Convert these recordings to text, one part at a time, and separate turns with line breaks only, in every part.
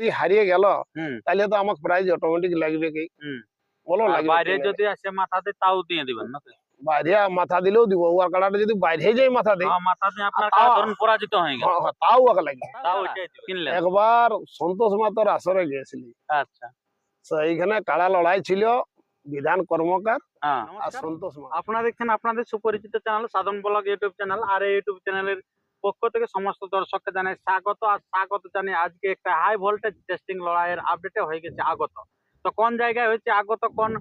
যদি হারিয়ে গেল তাহলে তো আমাকে প্রাইজ অটোমেটিক লাগবে কি? বলো লাগবে
বাইরে যদি আসে মাথাতে তাও দিয়ে দিবেন না
বাইরে মাথা দিলেও দিব কাড়াটা যদি বাইরে যায় মাথা দেয়
হ্যাঁ, মাথাতে আপনার
তাও-
ধরুন পরাজিত হয়ে গেল
হ্যাঁ, হ্যাঁ, তাও ওকে লাগবে।
তাও কিনলেন?
একবার সন্তোষ মাতর আসরে গিয়েছিলি।
আচ্ছা।
তো এইখানে কাড়া লড়াই ছিল? বিধান কর্মকার আর সন্তোষ
আপনারা দেখছেন আপনাদের সুপরিচিত channel Sadhan blog YouTube channel আর ইউটিউব চ্যানেলের পক্ষ থেকে সমস্ত দর্শককে জানাই স্বাগত আর স্বাগত জানিয়ে আজকে একটা হাই ভোল্টেজ টেস্টিং লড়াইয়ের আপডেটে হয়ে গেছে আগত। তো কোন জায়গায় হয়েছে আগত, কোন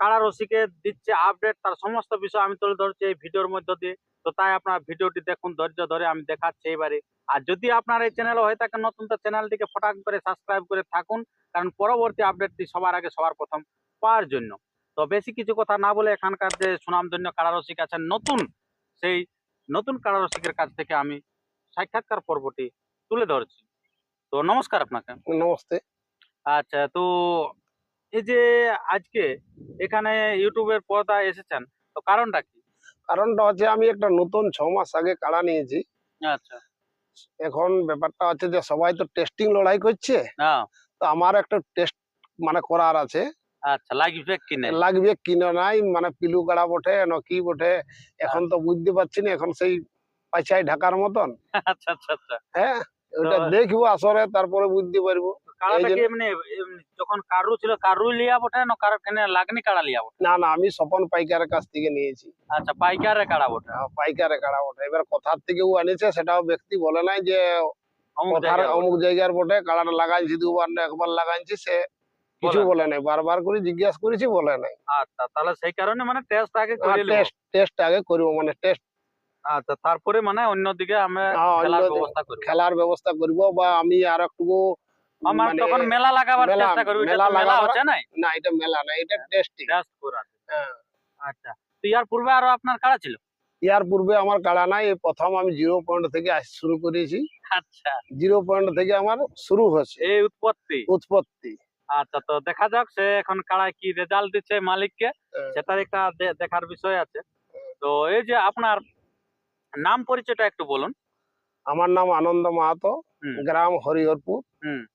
কারা রসিকে দিচ্ছে আপডেট তার সমস্ত বিষয় আমি তুলে ধরছি এই ভিডিওর মধ্য দিয়ে। তো তাই আপনার ভিডিওটি দেখুন, ধৈর্য ধরে আমি দেখাচ্ছি এবারে। আর যদি আপনার এই চ্যানেল হয়ে থাকে নতুন, তো চ্যানেলটিকে ফটাক করে সাবস্ক্রাইব করে থাকুন, কারণ পরবর্তী আপডেটটি সবার আগে সবার প্রথম পাওয়ার জন্য। তো বেশি কিছু কথা না বলে এখানকার যে সুনামধন্য কারারসিক আছেন, নতুন সেই নতুন কারারসিকের কাছ থেকে আমি সাক্ষাৎকার পর্বটি তুলে ধরছি। তো নমস্কার আপনাকে।
নমস্তে।
আচ্ছা তো এই যে আজকে এখানে ইউটিউবের পর্দায় এসেছেন তো কারণটা কি?
কারণটা হচ্ছে আমি একটা নতুন ছ মাস আগে কাড়া নিয়েছি।
আচ্ছা।
এখন ব্যাপারটা হচ্ছে যে সবাই তো টেস্টিং লড়াই করছে।
হ্যাঁ।
তো আমার একটা টেস্ট মানে করার আছে।
আচ্ছা লাগবে কিনে?
লাগবে কিনা নাই মানে পিলু কাড়া বটে না কি বটে এখন তো বুঝতে পারছি না এখন সেই পাইছাই ঢাকার মতন।
আচ্ছা আচ্ছা আচ্ছা।
হ্যাঁ ওটা দেখব আসরে তারপরে বুঝতে পারব।
যখন কারু ছিল কারু লিয়া বটে না কারও কেনে লাগনি কাড়া লিয়া বটে?
না না আমি স্বপন পাইকারের কাছ থেকে নিয়েছি।
আচ্ছা পাইকারে কাড়া বটে।
আহ, পাইকারে কাড়া বটে। এবার কোথার থেকে ও আনিছে সেটাও ব্যক্তি বলে নাই যে
অমুক
জায়গার বটে কাড়াটা লাগাইছি দুবার না একবার লাগাইছি সে কিছু
বলে
নাই বারবার করে জিজ্ঞাসা করেছি বলে নাই।
আচ্ছা তাহলে সেই কারণে মানে টেস্ট আগে করে
টেস্ট টেস্ট আগে করব মানে টেস্ট
আচ্ছা তারপরে মানে অন্যদিকে আমরা খেলার ব্যবস্থা করব।
খেলার ব্যবস্থা করব বা আমি আর একটু
আমার
মানে
তখন মেলা লাগাবার চেষ্টা করব এটা
মেলা
মেলা হচ্ছে না
না এটা মেলা না এটা টেস্টিং
টেস্ট করা।
হ্যাঁ।
আচ্ছা তো ইয়ার পূর্বে আরও আপনার কাড়া ছিল?
ইয়ার পূর্বে আমার কাড়া নাই এই প্রথম আমি জিরো পয়েন্ট থেকে শুরু করেছি।
আচ্ছা।
জিরো পয়েন্ট থেকে আমার শুরু হচ্ছে।
এই উৎপত্তি?
উৎপত্তি।
আচ্ছা তো দেখা যাক সে এখন কাড়ায় কি রেজাল্ট দিচ্ছে মালিককে
হ্যাঁ।
সেটার একটা দেখার বিষয় আছে। তো এই যে আপনার নাম পরিচয়টা একটু বলুন।
আমার নাম আনন্দ মাহাতো গ্রাম হরিহরপুর।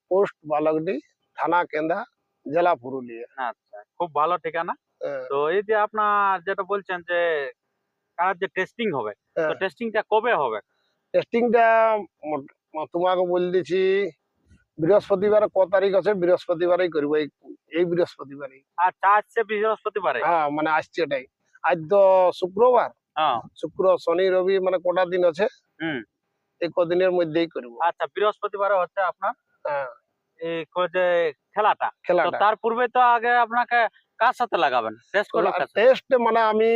পোস্ট বালকডি থানা কেন্দা জেলা পুরুলিয়া।
আচ্ছা খুব ভালো ঠিকানা।
হ্যাঁ,
তো এই যে আপনার যেটা বলছেন যে কারার যে টেস্টিং হবে তো
হ্যাঁ।
টেস্টিংটা কবে হবে?
টেস্টিংটা তোমাকে বলে দিচ্ছি বৃহস্পতিবার ক তারিখ আছে? বৃহস্পতিবারই করব। এই বৃহস্পতিবারই
আচ্ছা আসছে বৃহস্পতিবারে?
হ্যাঁ মানে আসছে এটাই। আজ তো শুক্রবার।
হ্যাঁ।
শুক্র শনি রবি মানে কটা দিন আছে। এই কদিনের মধ্যেই করব।
আচ্ছা বৃহস্পতিবারে হচ্ছে আপনার?
হ্যাঁ।
খেলাটা।
খেলাটা।
তার পূর্বে তো আগে আপনাকে কার সাথে লাগাবেন? টেস্ট
মানে আমি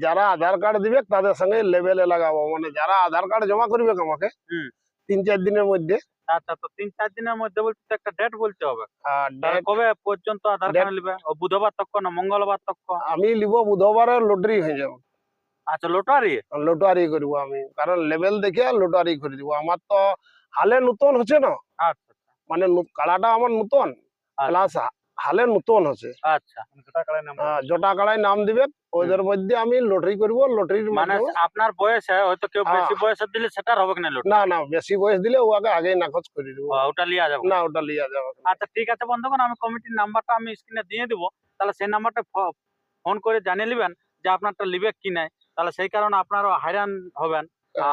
যারা আধার কার্ড দিবে তাদের সঙ্গে লেভেলে লাগাবো। মানে যারা আধার কার্ড জমা করবে আমাকে
হুম।
তিন চার দিনের মধ্যে।
আচ্ছা তো তিন চার দিনের মধ্যে বলতে তো একটা ডেট বলতে হবে।
date
কবে পর্যন্ত আধার কার্ড নিবে? বুধবার তক না মঙ্গলবার তক?
আমি নিব বুধবারে লটারি হয়ে যাব।
আচ্ছা লটারি?
লটারি করব আমি। কারণ লেভেল দেখে লটারি করে দিব। আমার তো হালে নতুন হচ্ছে না।
আচ্ছা
মানে কালাটা আমার নতুন।
আচ্ছা।
প্লাস হালে নতুন হচ্ছে
আচ্ছা।
আহ, জটা কাড়ায় নাম দিবে ওদের মধ্যে আমি লটারি করব লটারির
মানে আপনার বয়সে হয়তো কেউ
হ্যাঁ।
বেশি বয়সে দিলে সেটার হবে না
না না বেশি বয়স দিলে ও আগে আগেই নাকচ করে দিব।
ওটা লিয়া যাবে।
না ওটা লিয়া যাবে না।
আচ্ছা ঠিক আছে বন্ধুগণ আমি কমিটির নাম্বারটা আমি স্ক্রিনে দিয়ে দিব। তাহলে সেই নাম্বারটা ফোন করে জানিয়ে নেবেন যে আপনারটা লিবে কি নাই। তাহলে সেই কারণে আপনারও হয়রান হবেন।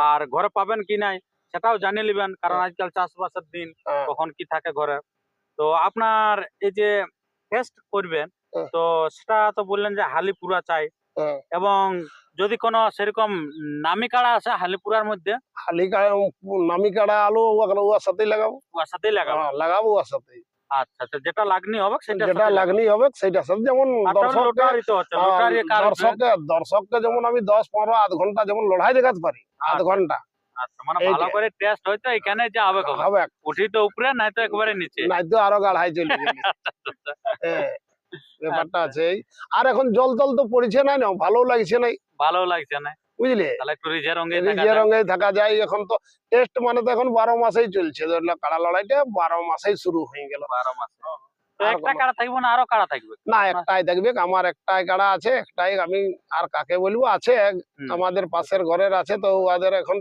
আর ঘরে পাবেন কি নাই সেটাও জানিয়ে নেবেন। কারণ
হ্যাঁ।
আজকাল চাষবাসের দিন
হ্যাঁ।
কখন কি থাকে ঘরে। তো আপনার এই যে টেস্ট করবেন
হ্যাঁ।
তো সেটা তো বললেন যে হালিপুরা চাই।
হ্যাঁ।
এবং যদি কোনো সেরকম নামি কাড়া আছে হালিপুরার মধ্যে?
খালি কাড়া নামি কাড়া আলো ওগুলো সাথেই লাগাবো।
ওর সাথেই লাগাবো?
হ্যাঁ, লাগাবো ওর সাথেই।
আচ্ছা আচ্ছা যেটা লাগনি হবে সেটা
যেটা লাগনি হবে সেটা যেমন দর্শককে দর্শককে যেমন আমি দশ পনেরো আধ ঘণ্টা যেমন লড়াই দেখাতে পারি আধ
আচ্ছা। ঘণ্টা। মানে ভালো করে টেস্ট হয়তো এখানে যে হবে।
হবে
উঠি তো উপরে নাই তো একবারে নিচে।
নাই তো আরও গাড়াই চলে গেলি হ্যাঁ, ব্যাপারটা আছে আর এখন জল টল তো পড়ছে নাই না? ভালো লাগছে নাই।
ভালো লাগছে না
বুঝলে?
তাহলে একটু রিজে রঙে
রঙে থাকা যায়। এখন তো টেস্ট মানে তো এখন বারো মাসেই চলছে। ধরলে কাড়া লড়াইটা বারো মাসেই শুরু হয়ে গেল।
বারো মাসে। একটা কাড়া থাকবে না আরও কাড়া থাকবে?
না একটাই দেখবে আমার একটাই কাড়া আছে একটাই আমি আর কাকে বলব? আছে এক আমাদের পাশের ঘরের আছে তো ওদের এখন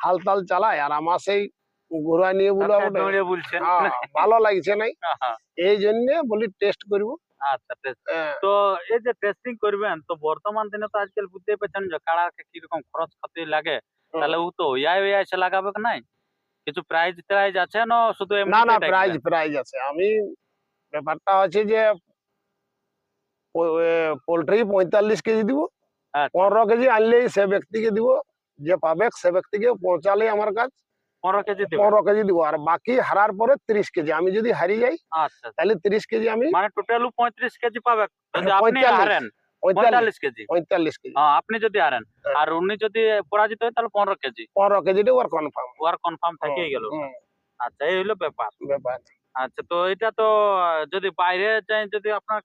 হাল তাল চালায় আর আমার সেই ঘোরা নিয়ে বলো
সরকার
বটে।
দৌড়ে বলছেন।
হ্যাঁ, ভালো লাগছে নাই।
হ্যাঁ,
এই জন্য বলি টেস্ট করব।
আচ্ছা test
হ্যাঁ,
তো এই যে টেস্টিং করবেন তো বর্তমান দিনে তো আজকাল বুঝতেই পারছেন যে কাড়াকে কীরকম খরচ খাতি লাগে তাহলে ও তো ইয়াই ইয়াই এসে লাগাবে কি নাই? কিছু প্রাইজ টাইজ আছে না শুধু
না
এমনিতেই
না
ডাকবে?
প্রাইজ প্রাইজ আছে। আমি ব্যাপারটা হচ্ছে যে পোল্ট্রি পঁয়তাল্লিশ কেজি দিব
আচ্ছা।
পনেরো কেজি আনলেই সে ব্যক্তিকে দিব যে পাবে সে ব্যক্তিকে পৌঁছালে আমার কাছ
পনেরো কেজি
পনেরো কেজি দিব। আর বাকি হারার পরে তিরিশ কেজি। আমি যদি হারিয়ে যাই
আচ্ছা
তাহলে তিরিশ কেজি আমি
মানে টোটাল পঁয়ত্রিশ কেজি পাবে। আপনি হারেন
পঁয়তাল্লিশ
কেজি।
পঁয়তাল্লিশ কেজি।
হ্যাঁ আপনি যদি হারেন।
হ্যাঁ।
আর উনি যদি পরাজিত হয় তাহলে পনেরো কেজি।
পনেরো কেজিটা ওর কনফার্ম
ওয়ার কনফার্ম থেকেই গেল। আচ্ছা এই হলো ব্যাপার।
ব্যাপার।
আচ্ছা তো এটা তো যদি বাইরে যাই যদি আপনার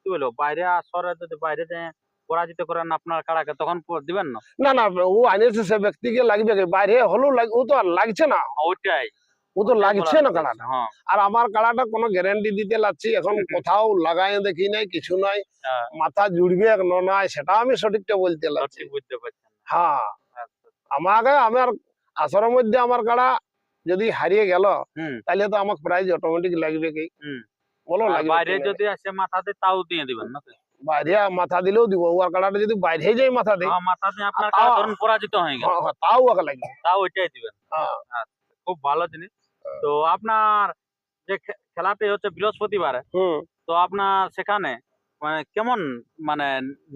কি বলব? বাইরে আসরে যদি বাইরে যাই পরাজিত করেন আপনার কাড়াকে তখন দিবেন না?
না না ও আনিয়েছে সে ব্যক্তিকে লাগবে বাইরে হলেও ও তো আর লাগছে না।
ওইটাই।
ও তো লাগছে না কালাটা
হ্যাঁ।
আর আমার কালাটা কোনো গ্যারান্টি দিতে লাগছি এখন কোথাও লাগাই দেখি নাই কিছু নাই।
হ্যাঁ।
মাথা জুড়বে না নাই সেটা আমি সঠিকটা বলতে লাগছি।
বুঝতে পারছি
হ্যাঁ।
আচ্ছা
আমাকে আমার আসরের মধ্যে আমার কাড়া যদি হারিয়ে গেল তাহলে তো আমাকে প্রাইজ অটোমেটিক লাগবে কি। বলো লাগবে
বাইরে যদি আসে মাথাতে তাও দিয়ে দিবেন না
বাইরে মাথা দিলেও দিব ওর কাড়াটা যদি বাইরে যাই মাথা দিই
হ্যাঁ, মাথা দিয়ে আপনার
তাও-
কাড়া ধরুন পরাজিত হয়ে গেল
হ্যাঁ, হ্যাঁ, তাও ওকে লাগবে
তাও ওইটাই দিবেন
হ্যাঁ।
আচ্ছা, খুব ভালো জিনিস তো আপনার যে খে- খেলাটি হচ্ছে বৃহস্পতিবারে
হুম
তো আপনার সেখানে মানে কেমন মানে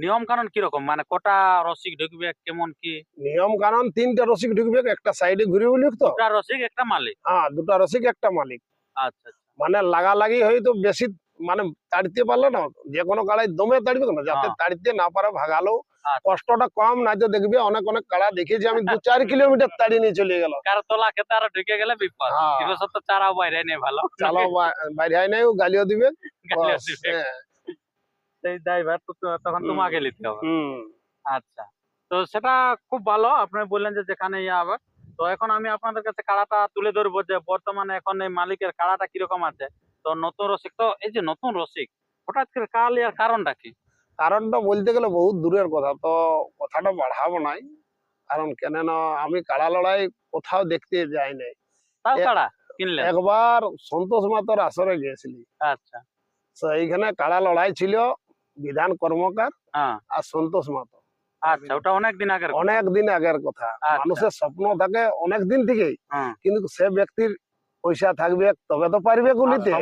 নিয়ম কানুন কীরকম মানে কটা রসিক ঢুকবে কেমন কি
নিয়ম কারণ তিনটা রসিক ঢুকবে একটা সাইডে ঘুরে বলি তো
দুটা রসিক একটা মালিক
হ্যাঁ দুটা রসিক একটা মালিক
আচ্ছা আচ্ছা
মানে লাগালাগি হয়তো বেশি মানে তাড়িতে পারল না যে কোনো কাড়াই দমে তাড়িবে না যাতে
হ্যাঁ।
তাড়িতে না পারে ভাগালো।
আচ্ছা।
কষ্টটা কম না তো দেখবে অনেক অনেক কাড়া দেখেছি আমি দু চার কিলোমিটার তাড়িয়ে নিয়ে চলে গেল।
কার তোলা খেতে আরও ঢুকে গেলে বিপদ।
হ্যাঁ।
এবছর তো চারাও বাইরে নেই ভালো।
চালো বাইরে হয় নাই ও গালিও দিবে। হ্যাঁ,
সেই ড্রাইভার তো তখন তোমাকে নিতে হবে। আচ্ছা। তো সেটা খুব ভালো আপনি বললেন যে যেখানে ইয়ে হবে। তো এখন আমি আপনাদের কাছে কাড়াটা তুলে ধরবো যে বর্তমানে এখন এই মালিকের কাড়াটা কীরকম আছে। তো নতুন রসিক তো এই যে নতুন রসিক হঠাৎ করে কাল ইয়ার কারণটা কি?
কারণটা বলতে গেলে বহুত দূরের কথা তো কথাটা বাড়াবো নাই। কারণ কেন না আমি কাড়া লড়াই কোথাও দেখতে যাই নাই। একবার সন্তোষ মাতর আসরে গিয়েছিলি।
আচ্ছা।
তো এইখানে কাড়া লড়াই ছিল বিধান কর্মকার
হ্যাঁ।
আর সন্তোষ মাতো।
আচ্ছা ওটা অনেক দিন আগের কথা।
অনেক দিন আগের কথা।
আচ্ছা।
মানুষের স্বপ্ন থাকে অনেক দিন থেকেই।
হ্যাঁ।
কিন্তু সে ব্যক্তির পয়সা থাকবে তবে তো পারবে গুলিতে।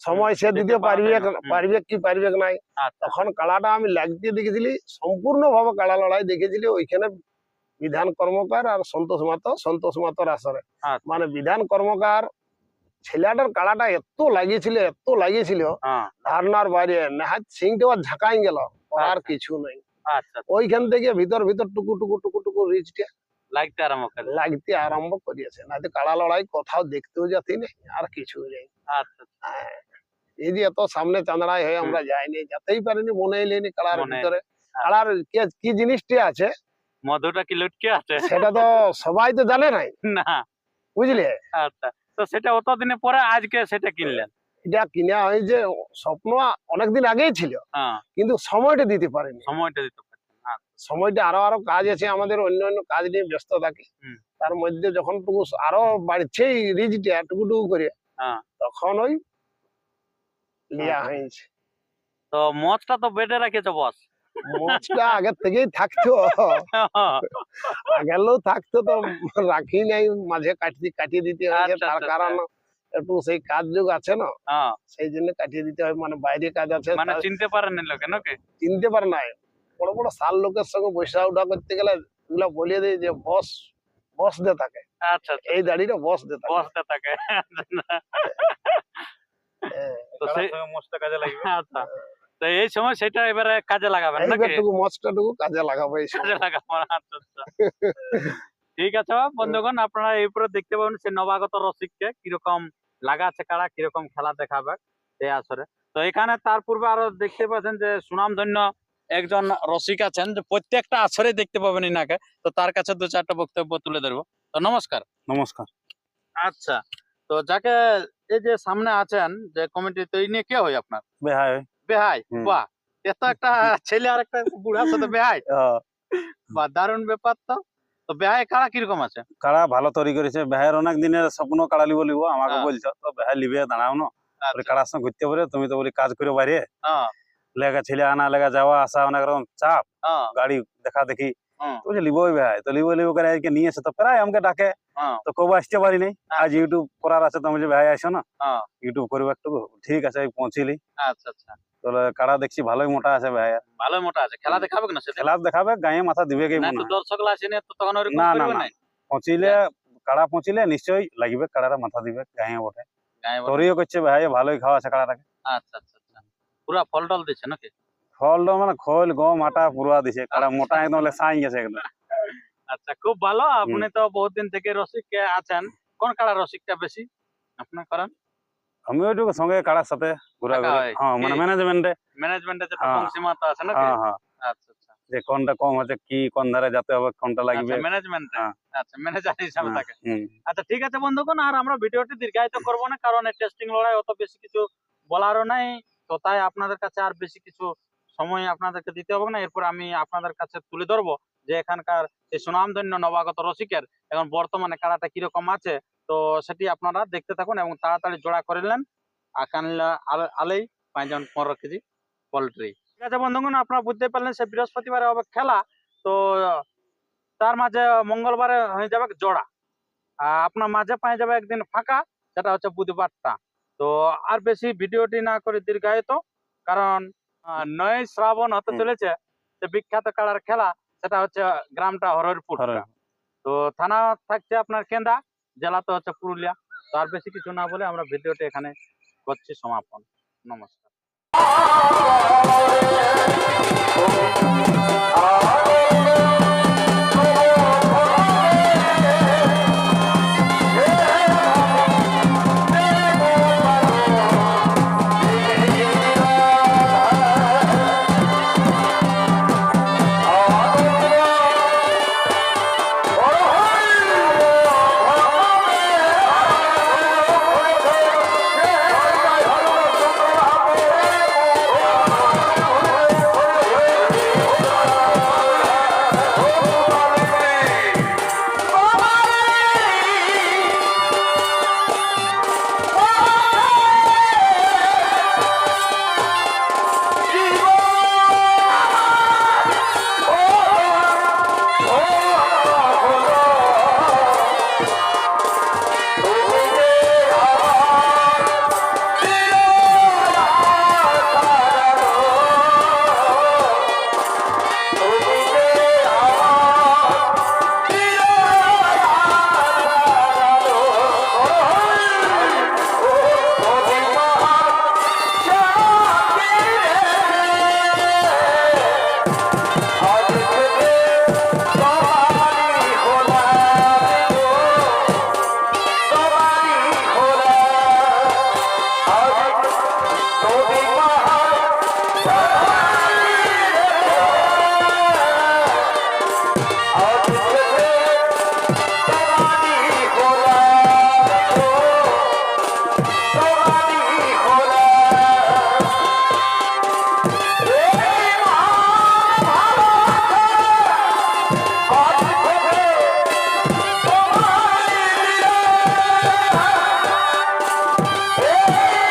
সময়
সে
দিতে
পারবে। পারবে কি পারবে নাই।
আচ্ছা।
তখন কাড়াটা আমি লাগতে দেখেছিলি সম্পূর্ণ ভাবে কাড়া লড়াই দেখেছিলি ওইখানে বিধান কর্মকার আর সন্তোষ মাতো সন্তোষ মাতর আসরে।
আচ্ছা।
মানে বিধান কর্মকার ছেলেটার কালাটা এত লাগিয়েছিল এত লাগিয়েছিল
হ্যাঁ।
ধারণার বাইরে নেহাত সিংটা ঝাঁকাই গেল আর
আচ্ছা।
কিছু নাই। ওইখান থেকে ভিতর ভিতর টুকু টুকু টুকু টুকু রিচটা
লাগতে আরম্ভ করে।
লাগতে আরম্ভ করিয়েছে। না কাড়া লড়াই কোথাও দেখতেও যাতি নেই আর কিছু নেই।
আচ্ছা
হ্যাঁ। এই যে এত সামনে চাঁদড়াই হয়ে আমরা যাইনি যেতেই পারিনি মনে এলেনি কাড়ার ভিতরে। কাড়ার কি জিনিসটি আছে?
মধুটা কি লটকে আছে?
সেটা তো সবাই তো জানে নাই।
না।
বুঝলে?
আচ্ছা। তো সেটা অত দিনে পরে আজকে সেটা কিনলেন?
এটা কিনা হয়েছে স্বপ্ন অনেকদিন আগেই ছিল।
হ্যাঁ।
কিন্তু সময়টা দিতে পারেনি।
সময়টা দিতে আচ্ছা,
সময়টা আরও আরও কাজ আছে আমাদের অন্য অন্য কাজ নিয়ে ব্যস্ত থাকি। তার মধ্যে যখন টুকু আরও বাড়ছে রিজটা টুকু টুকু করে
হ্যাঁ।
তখন ওই লিয়া
আচ্ছা।
হয়েছে।
তো তো বেডে রাখেছে বস
মোচটা আগের থেকেই থাকতো। আগেরও থাকতো তো রাখি নাই মাঝে কাটি কাটিয়ে দিতে হয়েছে
আচ্ছা,
তার
আচ্ছা,
কারণ একটু সেই কাজ যুগ আছে না
হ্যাঁ।
সেই জন্য কাটিয়ে দিতে হয় মানে বাইরে কাজ আছে
মানে চিনতে পারেন লোকে নাকি?
চিনতে পারে নাই। বড় বড় সাল লোকের সঙ্গে বৈশা উঠা করতে গেলে এগুলা বলিয়ে দেয় যে বস বস দে থাকে
আচ্ছা আচ্ছা।
এই দাড়িটা বস দে থাকে
থাকে তো সেই
মস্ত কাজে লাগবে।
আচ্ছা। তো এই সময় সেটা এবারে কাজে লাগাবেন নাকি?
কাজে লাগাবো এই
কাজে লাগাবো আচ্ছা আচ্ছা। ঠিক আছে বন্ধুগণ আপনারা এরপরে দেখতে পাবেন সে নবাগত রসিককে কীরকম লাগা আছে কারা কীরকম খেলা দেখাবে এই আসরে। তো এখানে তার পূর্বে আরও দেখতে পাচ্ছেন যে সুনামধন্য একজন রসিক আছেন যে প্রত্যেকটা আসরে দেখতে পাবেন ইনাকে। তো তার কাছে দু চারটা বক্তব্য তুলে ধরবো। তো নমস্কার।
নমস্কার।
আচ্ছা তো যাকে এই যে সামনে আছেন যে কমিটি তো এই নিয়ে কে হয় আপনার?
বেহাই।
বেহাই? বাহ! এত একটা ছেলে আর একটা বুড়ার সাথে বেহাই। বা দারুণ ব্যাপার তো। তো বেহায় কাড়া কীরকম আছে?
কাড়া ভালো তৈরি করেছে? বেহায়ের অনেক দিনের স্বপ্ন কাড়া লিব লিব আমাকে
হ্যাঁ।
বলছো। তো বেহাই লিবে দাঁড়াও না। কাড়ার সঙ্গে ঘুরতে পারে তুমি তো বলি কাজ করে বাইরে।
হ্যাঁ,
লেগা ছেলে আনা লেগা যাওয়া আসা অনেক রকম চাপ।
হ্যাঁ,
গাড়ি দেখা দেখি।
হুম।
তো বলছে লিবই ভাই তো লিবো লিবো করে আজকে নিয়ে এসে তো প্রায় আমাকে ডাকে।
হ্যাঁ,
তো কবে আসতে পারি নাই আজ ইউটিউব করার আছে তো আমি ভাই আসো না।
হ্যাঁ,
ইউটিউব করব একটু ঠিক আছে পৌঁছিলি।
আচ্ছা আচ্ছা।
কাড়া দেখছি ভালোই মোটা আছে ভাই।
ভালোই মোটা আছে। খেলা দেখাবে না
খেলা দেখাবে গায়ে মাথা দিবে কি হয়।
দর্শক আসেনি তো তখন
না, না, না। পৌঁছিলে কাড়া পৌঁছিলে নিশ্চয়ই লাগবে কাড়াটা মাথা দিবে গায়ে বটে। তরিও করছে ভাই ভালোই খাওয়া আছে কাড়াটাকে।
আচ্ছা আচ্ছা। পুরা ফল টল দিচ্ছে নাকি?
ফলটা মানে খোল গম আটা পুরা দিছে। কাড়া মোটা একদম সাই গেছে একদম।
আচ্ছা খুব ভালো। আপনি তো বহুত দিন থেকে রসিক আছেন। কোন কাড়া রসিকটা বেশি? আপনি করেন।
আমি ওইটুকু সঙ্গে কাড়ার সাথে ঘুরা
হ্যাঁ?
মানে? ম্যানেজমেন্টে
ম্যানেজমেন্টে যে
হ্যাঁ।
বংশীমা তো আছে নাকি?
হ্যাঁ হ্যাঁ।
আচ্ছা আচ্ছা।
যে কোনটা কম হচ্ছে কি কোন ধারে যেতে হবে কোনটা লাগবে।
আচ্ছা ম্যানেজমেন্ট
হ্যাঁ।
আচ্ছা ম্যানেজার হিসাবে
হ্যাঁ,
থাকে। আচ্ছা ঠিক আছে বন্ধুগণ আর আমরা ভিডিওটি দীর্ঘায়িত করব না কারণ টেস্টিং লড়াই অত বেশি কিছু বলারও নাই। তো তাই আপনাদের কাছে আর বেশি কিছু সময় আপনাদেরকে দিতে হবে না। এরপর আমি আপনাদের কাছে তুলে ধরবো যে এখানকার এই সুনামধন্য নবাগত রসিকের এখন বর্তমানে কাড়াটা কীরকম আছে। তো সেটি আপনারা দেখতে থাকুন এবং তাড়াতাড়ি জোড়া করে নেন। আকানলা আলেই, পাঁচজন পনেরো কেজি পোলট্রি। ঠিক আছে বন্ধুগণ, আপনারা বুঝতে পারলেন সে বৃহস্পতিবারে হবে খেলা। তো তার মাঝে মঙ্গলবারে হয়ে যাবে জোড়া। আপনার মাঝে পাই যাবে একদিন ফাঁকা, সেটা হচ্ছে বুধবারটা। তো আর বেশি ভিডিওটি না করে দীর্ঘায়িত কারণ আহ, নয় শ্রাবণ হতে চলেছে যে বিখ্যাত কাড়ার খেলা সেটা হচ্ছে গ্রামটা হররপুর।
হরর।
তো থানা থাকছে আপনার কেন্দা জেলা তো হচ্ছে পুরুলিয়া। তো আর বেশি কিছু না বলে আমরা ভিডিওটি এখানে করছি সমাপন। নমস্কার।